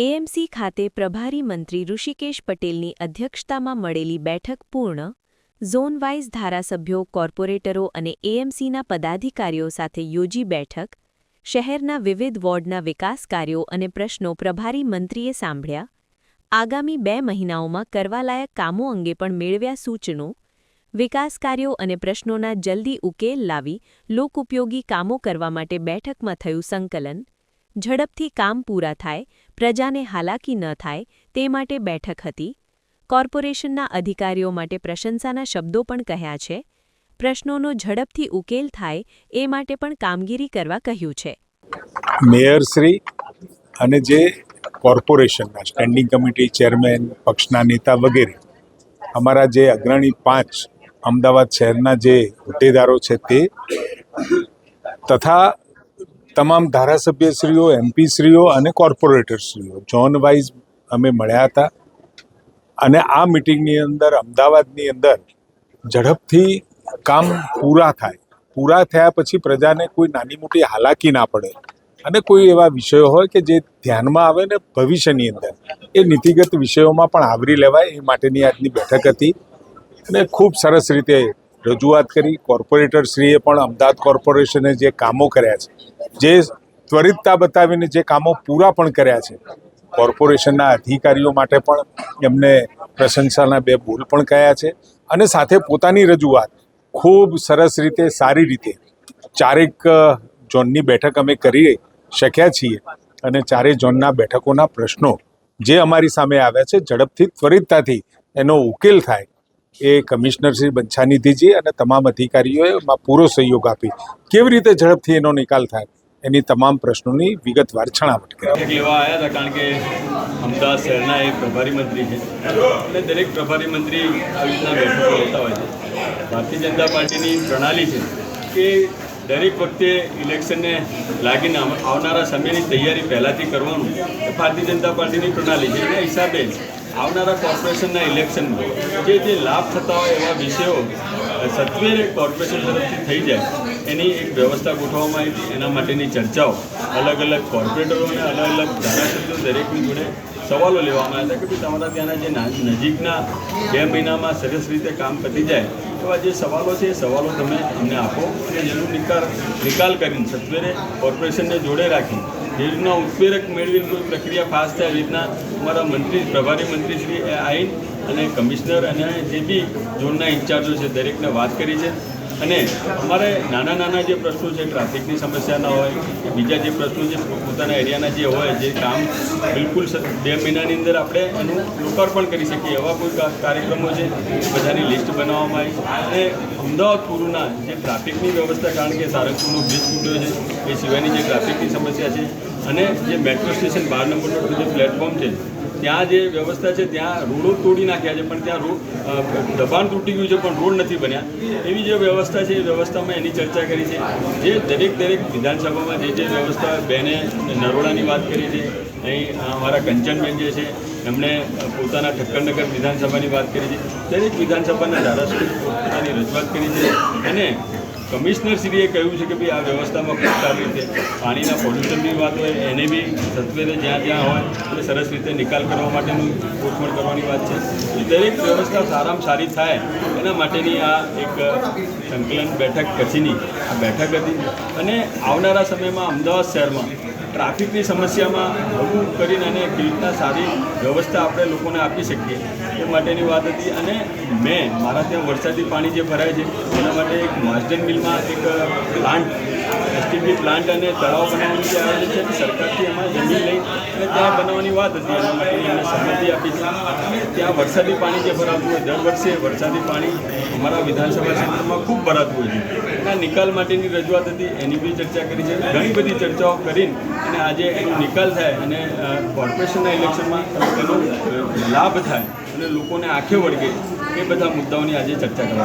AMC ખાતે પ્રભારી મંત્રી ઋષિકેશ પટેલની અધ્યક્ષતામાં મળેલી બેઠક પૂર્ણ, ઝોન વાઇઝ ધારાસભ્યો, કોર્પોરેટરો અને એએમસીના પદાધિકારીઓ સાથે યોજી બેઠક, શહેરના વિવિધ વોર્ડના વિકાસ કાર્યો અને પ્રશ્નો પ્રભારી મંત્રીએ સાંભળ્યા, આગામી બે મહિનાઓમાં કરવાલાયક કામો અંગે પણ મેળવ્યા સૂચનો, વિકાસ કાર્યો અને પ્રશ્નોના જલ્દી ઉકેલ લાવી લોકઉપયોગી કામો કરવા માટે બેઠકમાં થયું સંકલન ઝડપથી કામ પૂરા થાય, પ્રજાને હાલાકી ન થાય, તે માટે બેઠક હતી. કોર્પોરેશનના અધિકારીઓ માટે પ્રશંસાના શબ્દો પણ કહ્યા છે. પ્રશ્નોનો ઝડપથી ઉકેલ થાય, એ માટે પણ કામગીરી કરવા કહ્યું છે. મેયરશ્રી અને જે કોર્પોરેશનના સ્ટેન્ડિંગ કમિટી ચેરમેન, પક્ષના નેતા વગેરે, અમારા જે અગ્રણી પાંચ અમદાવાદ શહેરના જે હોદ્દેદારો છે તે, તથા તમામ ધારાસભ્યશ્રીઓ, એમપીશ્રીઓ અને કોર્પોરેટરશ્રીઓ ઝોન વાઇઝ અમે મળ્યા હતા. અને આ મિટિંગની અંદર, અમદાવાદની અંદર ઝડપથી કામ પૂરા થાય. પૂરા થયા પછી પ્રજાને કોઈ નાની મોટી હાલાકી ના પડે. અને કોઈ એવા વિષયો હોય કે જે ધ્યાનમાં આવે ને ભવિષ્યની અંદર. એ નીતિગત વિષયોમાં પણ આવરી લેવાય. એ માટેની આજની બેઠક હતી. અને ખૂબ સરસ રીતે રજૂઆત કરી. કોર્પોરેટરશ્રીએ પણ અમદાવાદ કોર્પોરેશને જે કામો કર્યા છે, જે ત્વરિતતા બતાવીને જે કામો પૂરા પણ કર્યા છે, કોર્પોરેશનના અધિકારીઓ માટે પણ એમને પ્રશંસાના બે બોલ પણ કહ્યા છે અને સાથે પોતાની રજૂઆત ખૂબ સરસ રીતે, સારી રીતે ચારેક ઝોનની બેઠક અમે કરી શક્યા છીએ અને ચારે ઝોનના બેઠકોના પ્રશ્નો જે અમારી સામે આવ્યા છે, ઝડપથી, ત્વરિતતાથી એનો ઉકેલ થાય એ કમિશનર શ્રી બંછાનિધિજી અને તમામ અધિકારીઓએ પૂરો સહયોગ આપી. કેવી રીતે ઝડપથી એનો નિકાલ થાય? એની તમામ પ્રશ્નોની વિગતવાર છણાવટ કરી. લેવા આવ્યા હતા કારણ કે અમદાવાદ શહેરના એ પ્રભારી મંત્રી છે. અને દરેક પ્રભારી મંત્રી આવી રીતના બેઠકો લેતા હોય છે. ભારતીય જનતા પાર્ટીની પ્રણાલી છે કે દરેક વખતે ઇલેક્શનને લાગીને આવનારા સમયની તૈયારી પહેલાંથી કરવાનું એ ભારતીય જનતા પાર્ટીની પ્રણાલી છે. એના હિસાબે આવનારા કોર્પોરેશનના ઇલેક્શનમાં જે જે લાભ થતા હોય એવા વિષયો સત્વરે કોર્પોરેશન તરફથી થઈ જાય, એની એક વ્યવસ્થા ગોઠવવામાં આવી એના માટેની ચર્ચાઓ અલગ અલગ કોર્પોરેટરો અને અલગ અલગ ધારાસભ્યો દરેકની જોડે સવાલો લેવામાં આવ્યા હતા કે તમારા ત્યાંના જે નજીકના બે મહિનામાં સરસ રીતે કામ પતી જાય, એવા જે સવાલો છે એ સવાલો તમે અમને આપો અને જેનો નિકાલ નિકાલ કરીને સત્વરે કોર્પોરેશનને જોડે રાખી રીતના ઉત્પ્રેરક મેળવીને કોઈ પ્રક્રિયા પાસ થાય રીતના અમારા મંત્રી, પ્રભારી મંત્રીશ્રી એ આવીને અને કમિશનર અને જે બી ઝોનના ઇન્ચાર્જો છે, દરેકને વાત કરી છે. અને અમારે નાના નાના જે પ્રશ્નો છે, ટ્રાફિકની સમસ્યાના હોય, કે બીજા જે પ્રશ્નો છે, પોતાના એરિયાના જે હોય, જે કામ બિલકુલ બે મહિનાની અંદર આપણે એનું લોકાર્પણ કરી શકીએ. એવા કોઈ કાર્યક્રમો છે, બધાની લિસ્ટ બનાવવામાં આવી. અને અમદાવાદ પૂરના જે ટ્રાફિકની વ્યવસ્થા, કારણ કે સારંગપુરનો બ્રિજ તૂટ્યો છે, એ સિવાયની જે ટ્રાફિકની સમસ્યા છે, અને જે મેટ્રો સ્ટેશન બાર નંબરનું જે પ્લેટફોર્મ છે ત્યાં જે વ્યવસ્થા છે, ત્યાં રોડો તોડી નાખ્યા છે, પણ ત્યાં રોડ દબાણ તૂટી ગયું છે, પણ રોડ નથી બન્યા. એવી જે વ્યવસ્થા છે, એ વ્યવસ્થામાં એની ચર્ચા કરી છે. જે દરેક દરેક વિધાનસભામાં જે જે વ્યવસ્થા બેને નરોડાની વાત કરી છે, અહીં અમારા કંચનબેન જે છે એમણે પોતાના ઠક્કરનગર વિધાનસભાની વાત કરી છે. દરેક વિધાનસભાના ધારાસભ્યો પોતાની રજૂઆત કરી છે. અને કમિશનરશ્રીએ કહ્યું છે કે ભાઈ આ વ્યવસ્થામાં ખૂબ સારી રીતે પાણીના પોલ્યુશનની વાત હોય, એને બી સત્વરે જ્યાં જ્યાં હોય એટલે સરસ રીતે નિકાલ કરવા માટેનું ગોઠવણ કરવાની વાત છે. એ દરેક વ્યવસ્થા સારામાં સારી થાય, એના માટેની આ એક સંકલન બેઠક પછીની આ બેઠક હતી. અને આવનારા સમયમાં અમદાવાદ શહેરમાં ટ્રાફિકની સમસ્યામાં હળવું કરીને અને કેવી રીતના સારી વ્યવસ્થા આપણે લોકોને આપી શકીએ એ માટેની વાત હતી. અને મેં મારા ત્યાં વરસાદી પાણી જે ભરાય છે, એના માટે એક માસ્ટન મિલમાં એક પ્લાન્ટ એસટીપી પ્લાન્ટ અને તળાવ બનાવવાની જે આવેલી છે સરકારથી એમાં જમીન લઈ અને ત્યાં બનાવવાની વાત હતી. એના માટે એમને સંમતિ આપી છે. ત્યાં વરસાદી પાણી જે ભરાતું હોય, દર વર્ષે વરસાદી પાણી અમારા વિધાનસભા ક્ષેત્રમાં ખૂબ ભરાતું હોય છે. એના નિકાલ માટેની રજૂઆત હતી. એની બી ચર્ચા કરી છે. ઘણી બધી ચર્ચાઓ કરીને અને આજે એનો નિકાલ થાય અને કોર્પોરેશનના ઇલેક્શનમાં એનો લાભ થાય અને લોકોને આંખે વળગે એ બધા મુદ્દાઓની આજે ચર્ચા કરવામાં